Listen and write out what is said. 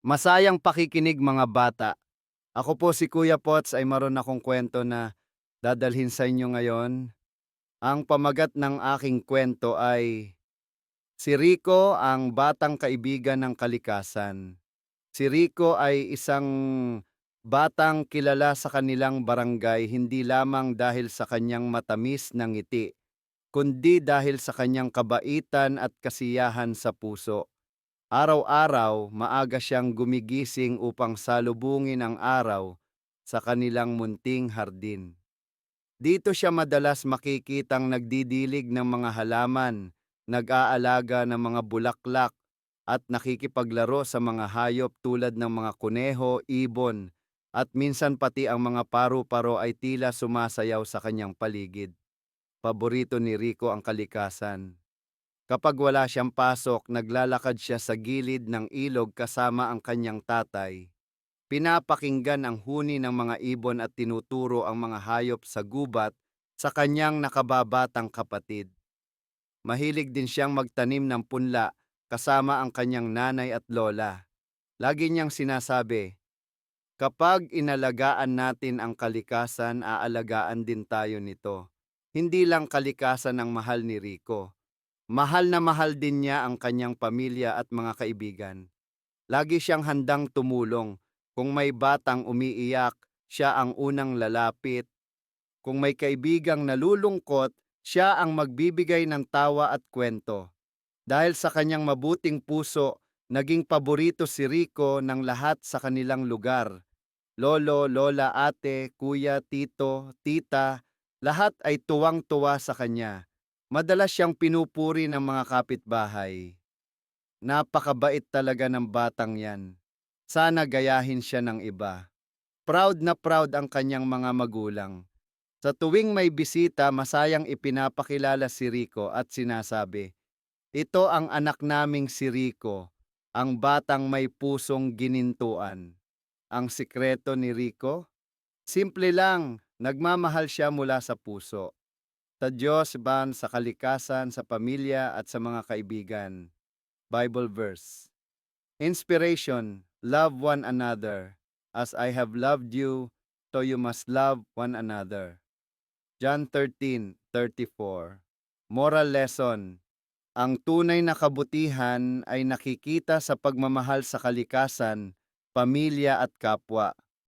Masayang pakikinig mga bata. Ako po si Kuya Pots ay maron akong kwento na dadalhin sa inyo ngayon. Ang pamagat ng aking kwento ay Si Rico ang batang kaibigan ng kalikasan. Si Rico ay isang batang kilala sa kanilang barangay hindi lamang dahil sa kanyang matamis na ngiti, kundi dahil sa kanyang kabaitan at kasiyahan sa puso. Araw-araw, maaga siyang gumigising upang salubungin ang araw sa kanilang munting hardin. Dito siya madalas makikitang nagdidilig ng mga halaman, nag-aalaga ng mga bulaklak, at nakikipaglaro sa mga hayop tulad ng mga kuneho, ibon, at minsan pati ang mga paru-paro ay tila sumasayaw sa kanyang paligid. Paborito ni Rico ang kalikasan. Kapag wala siyang pasok, naglalakad siya sa gilid ng ilog kasama ang kanyang tatay. Pinapakinggan ang huni ng mga ibon at tinuturo ang mga hayop sa gubat sa kanyang nakababatang kapatid. Mahilig din siyang magtanim ng punla kasama ang kanyang nanay at lola. Lagi niyang sinasabi, Kapag inalagaan natin ang kalikasan, aalagaan din tayo nito. Hindi lang kalikasan ang mahal ni Rico. Mahal na mahal din niya ang kanyang pamilya at mga kaibigan. Lagi siyang handang tumulong. Kung may batang umiiyak, siya ang unang lalapit. Kung may kaibigang nalulungkot, siya ang magbibigay ng tawa at kwento. Dahil sa kanyang mabuting puso, naging paborito si Rico ng lahat sa kanilang lugar. Lolo, lola, ate, kuya, tito, tita, lahat ay tuwang-tuwa sa kanya. Madalas siyang pinupuri ng mga kapitbahay. Napakabait talaga ng batang yan. Sana gayahin siya ng iba. Proud na proud ang kanyang mga magulang. Sa tuwing may bisita, masayang ipinapakilala si Rico at sinasabi, Ito ang anak naming si Rico, ang batang may pusong ginintuan. Ang sikreto ni Rico? Simple lang, nagmamahal siya mula sa puso. Sa Diyos, ban, sa kalikasan, sa pamilya at sa mga kaibigan. Bible verse. Inspiration, love one another. As I have loved you, so you must love one another. John 13:34. Moral lesson. Ang tunay na kabutihan ay nakikita sa pagmamahal sa kalikasan, pamilya at kapwa.